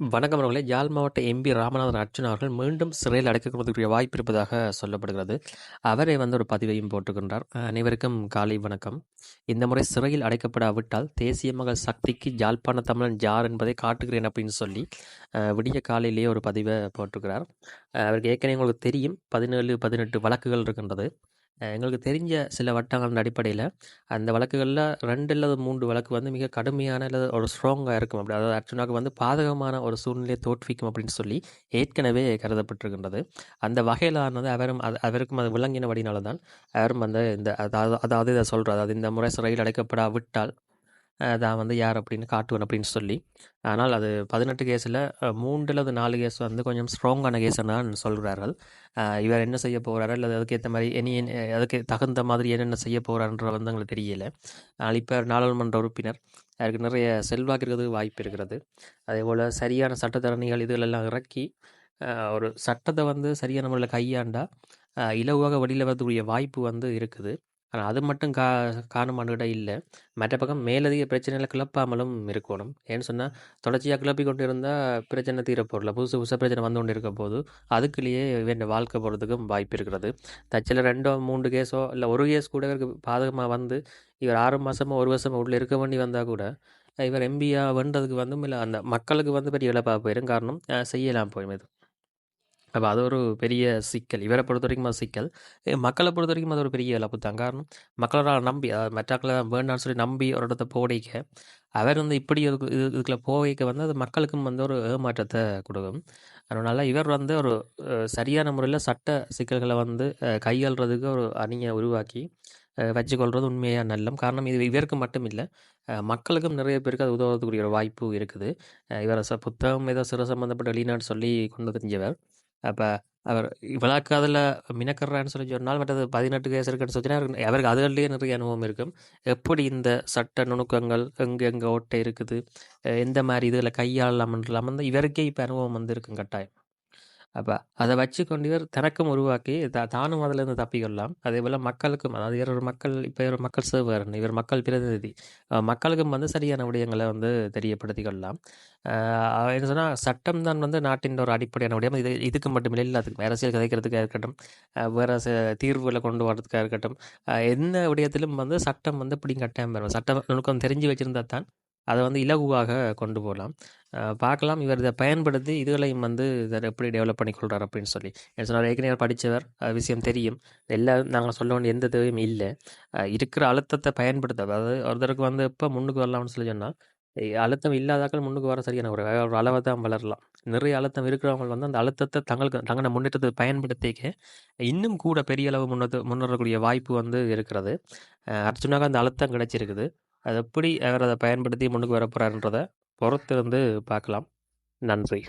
வணக்கம் அவர்களே. யாழ் மாவட்ட எம்பி ராமநாதன் அர்ஜுன் அவர்கள் மீண்டும் சிறையில் அடைக்கப்படுவதற்குரிய வாய்ப்பு இருப்பதாக சொல்லப்படுகிறது. அவரே வந்து ஒரு பதிவையும் போட்டுக்கின்றார். அனைவருக்கும் காலை வணக்கம். இந்த முறை சிறையில் அடைக்கப்படாவிட்டால் தேசிய மகள் சக்திக்கு யாழ்ப்பாண தமிழன் யார் என்பதை காட்டுகிறேன் அப்படின்னு சொல்லி விடிய காலையிலேயே ஒரு பதிவை போட்டுக்கிறார். அவருக்கு ஏற்கனவே உங்களுக்கு தெரியும் பதினேழு பதினெட்டு வழக்குகள் இருக்கின்றது. எங்களுக்கு தெரிஞ்ச சில வட்டங்களின் அடிப்படையில் அந்த வழக்குகளில் ரெண்டு அல்லது மூன்று வழக்கு வந்து மிக கடுமையான அல்லது ஒரு ஸ்ட்ராங்காக இருக்கும். அப்படி அதாவது அர்ச்சுனாக்கு வந்து பாதகமான ஒரு சூழ்நிலையை தோற்றுவிக்கும் அப்படின்னு சொல்லி ஏற்கனவே கருதப்பட்டிருக்கின்றது. அந்த வகையிலானது அவரும் அது அவருக்கும் அது விளங்கினபடினால தான் அவரும் வந்து இந்த அதாவது அதாவது இதை சொல்கிறார் அதாவது இந்த முறை சிறையில் அடைக்கப்படாவிட்டால் விட்டால் தான் வந்து யார் அப்படின்னு காட்டுவேன் அப்படின்னு சொல்லி. ஆனால் அது பதினெட்டு கேஸில் மூன்றுலது நாலு கேஸ் வந்து கொஞ்சம் ஸ்ட்ராங்கான கேஸ்ன்னு தான் சொல்கிறார்கள் இவர் என்ன செய்ய போகிறாரு அல்லது அதுக்கேற்ற மாதிரி இனி அதுக்கு தகுந்த மாதிரி என்னென்ன செய்ய போகிறான்ற வந்து எங்களுக்கு தெரியல. ஆனால் இப்போ நாடாளுமன்ற உறுப்பினர் அதுக்கு நிறைய செல்வாக்கு இருக்கிறது வாய்ப்பு இருக்கிறது. அதே போல் சரியான சட்டத்தரணிகள் இதுகளெல்லாம் இறக்கி ஒரு சட்டத்தை வந்து சரியான முறையில் கையாண்டால் இலவாக இலகுவாக வெளியில் வரக்கூடிய வாய்ப்பு வந்து இருக்குது. ஆனால் அது மட்டும் கா காணுமானுகிட்ட இல்லை. மற்ற பக்கம் மேலதிக பிரச்சனைகளை கிளப்பாமலும் இருக்கணும். ஏன்னு சொன்னால் தொடர்ச்சியாக கிளப்பி கொண்டு இருந்தால் பிரச்சனை தீரப்போரில் புதுசு புதுசாக பிரச்சனை வந்து கொண்டு இருக்க போது அதுக்குள்ளேயே இவன் வாழ்க்கை போகிறதுக்கும் வாய்ப்பு இருக்கிறது. தச்சில் ரெண்டோ மூன்று கேஸோ இல்லை ஒரு கேஸ் கூட இவருக்கு பாதகமாக வந்து இவர் ஆறு மாதமோ ஒரு வருஷமோ உள்ளே இருக்க வேண்டி வந்தால் கூட இவர் எம்பியா வென்றதுக்கு வந்து இல்லை அந்த மக்களுக்கு வந்து பெரிய இழப்பாக போயிடும் காரணம் செய்யலாம் போயிடும் இது. அப்போ அது ஒரு பெரிய சிக்கல். இவரை பொறுத்த வரைக்கும் அது சிக்கல். மக்களை பொறுத்த வரைக்கும் அது ஒரு பெரிய இழப்பு தான். காரணம் மக்களால் நம்பி அதாவது மற்றாக்களை வேண்டாம்னு சொல்லி நம்பி ஒரு இடத்த போடிக்க அவர் வந்து இப்படி இது இதுக்குள்ள போவைக்க வந்து அது மக்களுக்கும் வந்து ஒரு ஏமாற்றத்தை கொடுக்கும். அதனால் இவர் வந்து ஒரு சரியான முறையில் சட்ட சிக்கல்களை வந்து அஹ், கையாள்றதுக்கு ஒரு அணியை உருவாக்கி வச்சுக்கொள்வது உண்மையாக நல்லம். காரணம் இது இவருக்கு மட்டும் இல்லை மக்களுக்கும் நிறைய பேருக்கு அது உதவுறதுக்குரிய ஒரு வாய்ப்பு இருக்குது. இவர் ச புத்தகம் ஏதோ சிறு சம்மந்தப்பட்ட வெளிநாடு சொல்லி கொண்டு தெரிஞ்சவர். அப்போ அவர் இவ்வளோக்கு அதில் மினக்கறான்னு சொல்லி சொன்னால் மற்றது பதினெட்டு கேஸ் இருக்குன்னு சொன்னா அவருக்கு அவருக்கு அதுகளிலேயே நிறைய அனுபவம் இருக்கும். எப்படி இந்த சட்ட நுணுக்கங்கள் எங்கே எங்கே ஓட்டை இருக்குது எந்த மாதிரி இதில் கையாளலாம்ன்றலாம் வந்து இவருக்கே இப்போ அனுபவம் வந்து இருக்கும் கட்டாயம். அப்போ அதை வச்சு கொண்டு இவர் தனக்கும் உருவாக்கி த தானும் அதிலிருந்து தப்பிக்கொள்ளலாம். அதே போல் மக்களுக்கும் அதாவது இவர் ஒரு மக்கள் இப்போ இவர் மக்கள் சேவர் இவர் மக்கள் பிரதிநிதி. மக்களுக்கும் வந்து சரியான விடயங்களை வந்து தெரியப்படுத்திக் கொள்ளலாம். என்ன சொன்னால் சட்டம் தான் வந்து நாட்டின் ஒரு அடிப்படையான விடயம். இது இதுக்கு மட்டும் இல்லை எல்லாத்துக்கும் அரசியல் கதைக்கிறதுக்காக இருக்கட்டும் வேறு தீர்வுகளை கொண்டு வரதுக்காக இருக்கட்டும் எந்த விடயத்திலும் வந்து சட்டம் வந்து பிடிங்க கட்டாயம் வரும். சட்டம் நுணுக்கம் தெரிஞ்சு வச்சுருந்தா தான் அதை வந்து இலகுவாக கொண்டு போகலாம் பார்க்கலாம். இவர் இதை பயன்படுத்தி இதுகளையும் வந்து இதை எப்படி டெவலப் பண்ணிக்கொள்கிறார் அப்படின்னு சொல்லி. என்ன சொன்னார் ஏற்கனவே படித்தவர் விஷயம் தெரியும். எல்லாம் நாங்கள் சொல்ல வேண்டிய எந்த தேவையும் இல்லை. இருக்கிற அழுத்தத்தை பயன்படுத்த அதாவது ஒருத்தருக்கு வந்து எப்போ முன்னுக்கு வரலாம்னு சொல்லி சொன்னால் அழுத்தம் இல்லாதாக்கள் முன்னுக்கு வர சரியான ஒரு ஒரு அளவை தான் வளரலாம். நிறைய அழுத்தம் இருக்கிறவங்க வந்து அந்த அழுத்தத்தை தங்களுக்கு தங்களோட முன்னேற்றத்தை பயன்படுத்திக்க இன்னும் கூட பெரிய அளவு முன்னேற்ற முன்னேறக்கூடிய வாய்ப்பு வந்து இருக்கிறது. அர்ஜுனாக அந்த அழுத்தம் கிடைச்சிருக்குது. அது எப்படி அவர் அதை பயன்படுத்தி முன்னுக்கு வர போகிறாருன்றதை பொறுத்திருந்து பார்க்கலாம். நன்றி.